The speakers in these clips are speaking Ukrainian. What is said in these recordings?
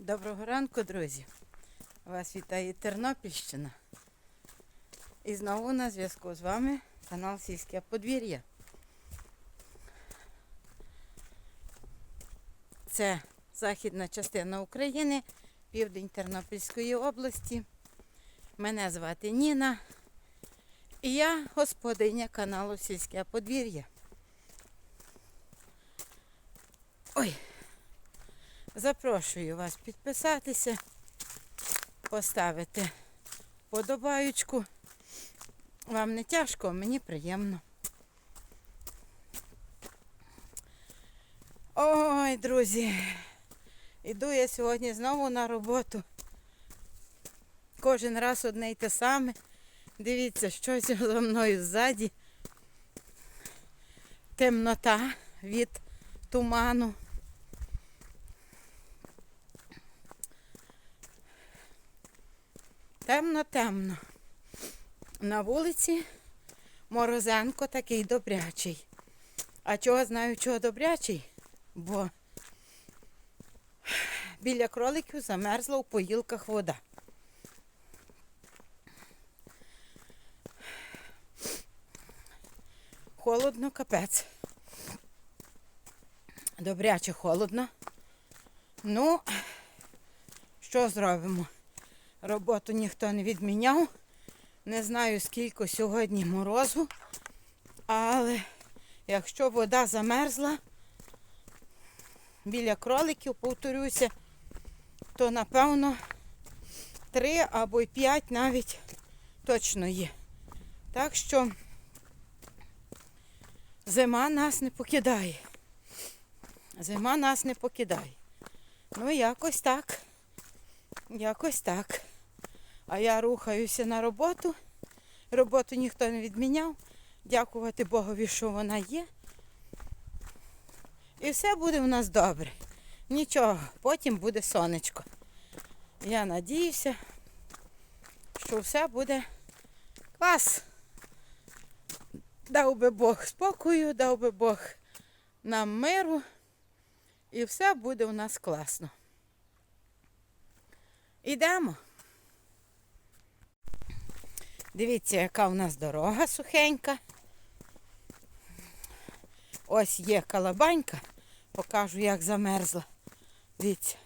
Доброго ранку, друзі. Вас вітає Тернопільщина. І знову на зв'язку з вами канал Сільське подвір'я. Це західна частина України, південь Тернопільської області. Мене звати Ніна. І я господиня каналу Сільське подвір'я. Ой, Запрошую вас підписатися, поставити подобаючку. Вам не тяжко, мені приємно. Ой, друзі, іду я сьогодні знову на роботу. Кожен раз одне й те саме. Дивіться, щось за мною ззаді. Темнота від туману. Темно-темно. На вулиці морозенко такий добрячий. А чого знаю, чого добрячий? Бо біля кроликів замерзла у поїлках вода. Холодно, капець. Добряче холодно. Ну, що зробимо? Роботу ніхто не відміняв. Не знаю, скільки сьогодні морозу. Але якщо вода замерзла біля кроликів, повторюся, то напевно три або п'ять навіть точно є. Так що зима нас не покидає. Зима нас не покидає. Ну, якось так. Якось так. А я рухаюся на роботу. Роботу ніхто не відміняв. Дякувати Богові, що вона є. І все буде в нас добре. Нічого, потім буде сонечко. Я надіюся, що все буде клас. Дав би Бог спокою, дав би Бог нам миру. І все буде у нас класно. Ідемо. Дивіться, яка у нас дорога сухенька. Ось є калабанька. Покажу, як замерзла. Дивіться.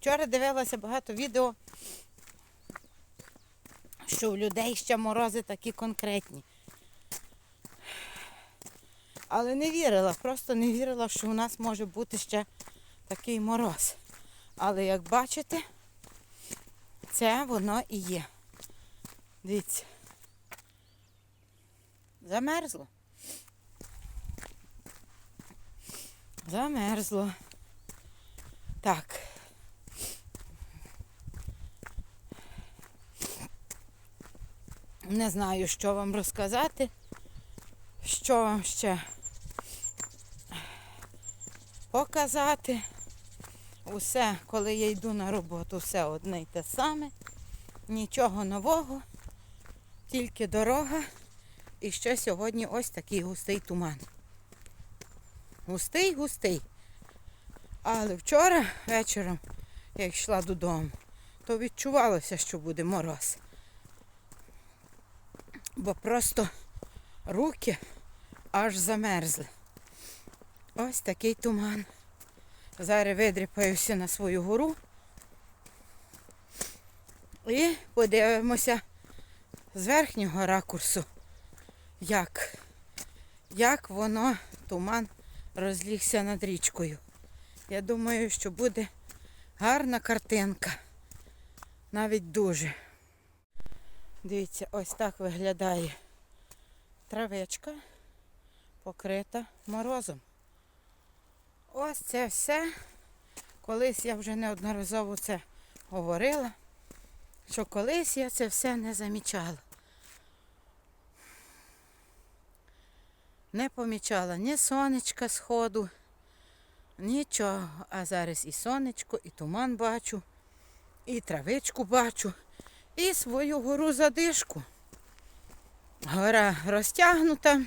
Вчора дивилася багато відео, що у людей ще морози такі конкретні. Але не вірила, просто не вірила, що у нас може бути ще такий мороз. Але як бачите, це воно і є. Дивіться. Замерзло. Замерзло. Так. Не знаю, що вам розказати, що вам ще показати. Усе, коли я йду на роботу, все одне й те саме. Нічого нового, тільки дорога. І ще сьогодні ось такий густий туман. Густий, густий. Але вчора вечором, як йшла додому, то відчувалося, що буде мороз. Бо просто руки аж замерзли. Ось такий туман. Зараз видріпаюся на свою гору. І подивимося з верхнього ракурсу, як, як воно, туман, розлігся над річкою. Я думаю, що буде гарна картинка. Навіть дуже. Дивіться, ось так виглядає травичка, покрита морозом. Ось це все. Колись я вже неодноразово це говорила, що колись я це все не замічала. Не помічала ні сонечка сходу, нічого. А зараз і сонечко, і туман бачу, і травичку бачу, і свою гору задишку. Гора розтягнута,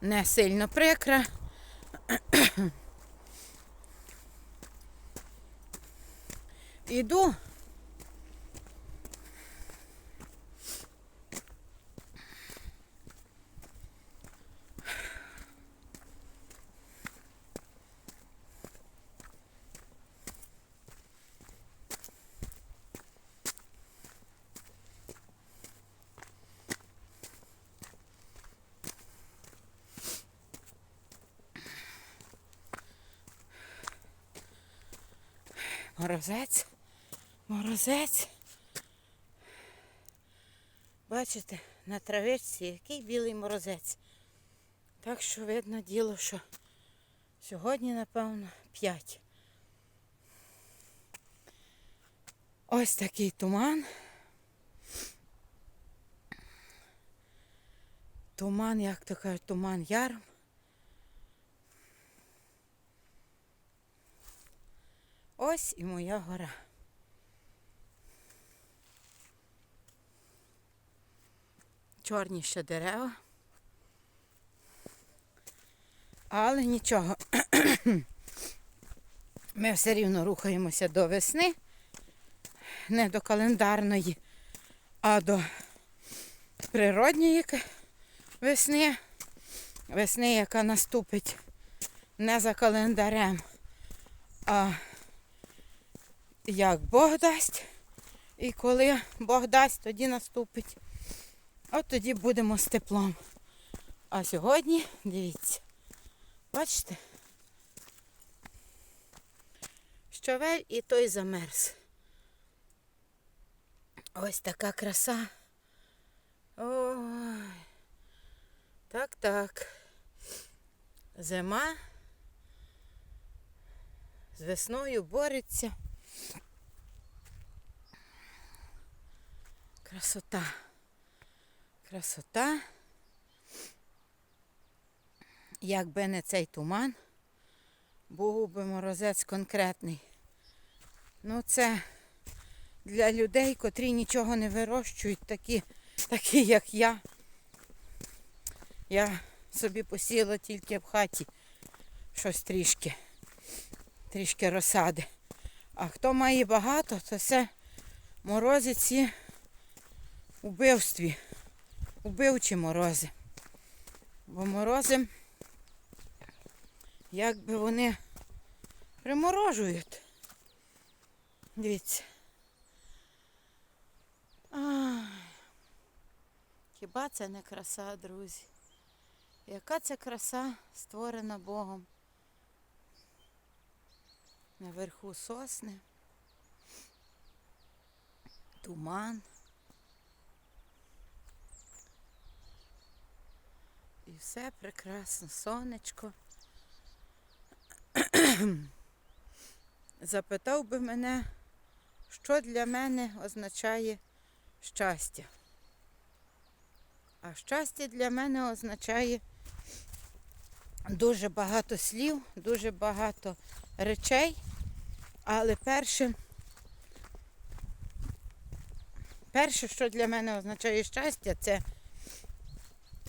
не сильно прикра. Иду. Морозець, морозець. Бачите, на травичці який білий морозець. Так що видно діло, що сьогодні, напевно, 5. Ось такий туман. Туман, як то кажуть, туман ярм. Ось і моя гора. Чорні ще дерева. Але нічого. Ми все рівно рухаємося до весни. Не до календарної, а до природньої весни. Весни, яка наступить не за календарем, а як Бог дасть. І коли Бог дасть, тоді наступить. От тоді будемо з теплом. А сьогодні, дивіться, бачите? Щовель і той замерз. Ось така краса. Ой. Так, так. Зима з весною бореться. Красота. Красота. Якби не цей туман, був би морозець конкретний. Ну це для людей, котрі нічого не вирощують, такі, такі як я. Я собі посіяла тільки в хаті щось трішки, трішки розсади. А хто має багато, то все морози ці убивстві, убивчі морози. Бо морози, якби вони приморожують. Дивіться. Ай. Хіба це не краса, друзі? Яка це краса створена Богом? Наверху сосни, туман. І все прекрасно, сонечко. Запитав би мене, що для мене означає щастя. А щастя для мене означає дуже багато слів, дуже багато речей. Але перше, перше, що для мене означає щастя, це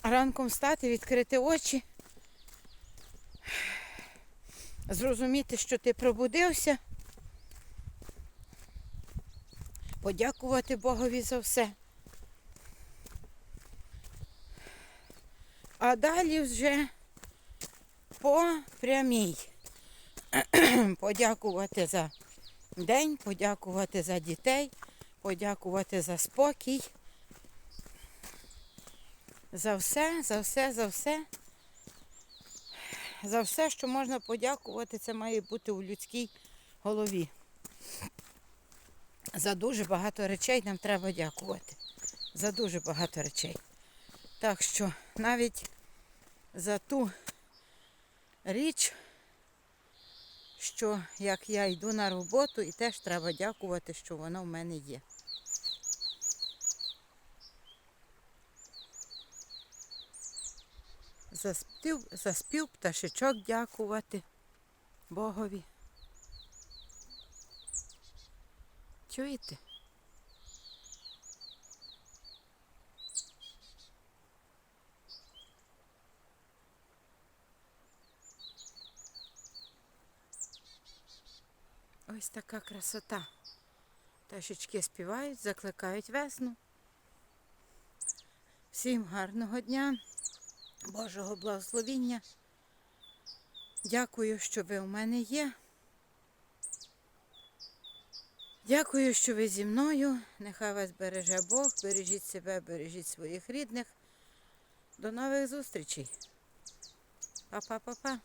ранком встати, відкрити очі, зрозуміти, що ти пробудився, подякувати Богові за все. А далі вже по прямій. подякувати за день, подякувати за дітей, подякувати за спокій. За все, за все, за все. За все, що можна подякувати, це має бути у людській голові. За дуже багато речей нам треба дякувати. За дуже багато речей. Так що навіть за ту річ, що як я йду на роботу, і теж треба дякувати, що воно в мене є. Заспів, заспів пташечок дякувати Богові. Чуєте? Ось така красота. Пташечки співають, закликають весну. Всім гарного дня, Божого благословіння. Дякую, що ви у мене є. Дякую, що ви зі мною. Нехай вас береже Бог, бережіть себе, бережіть своїх рідних. До нових зустрічей. Па-па-па-па.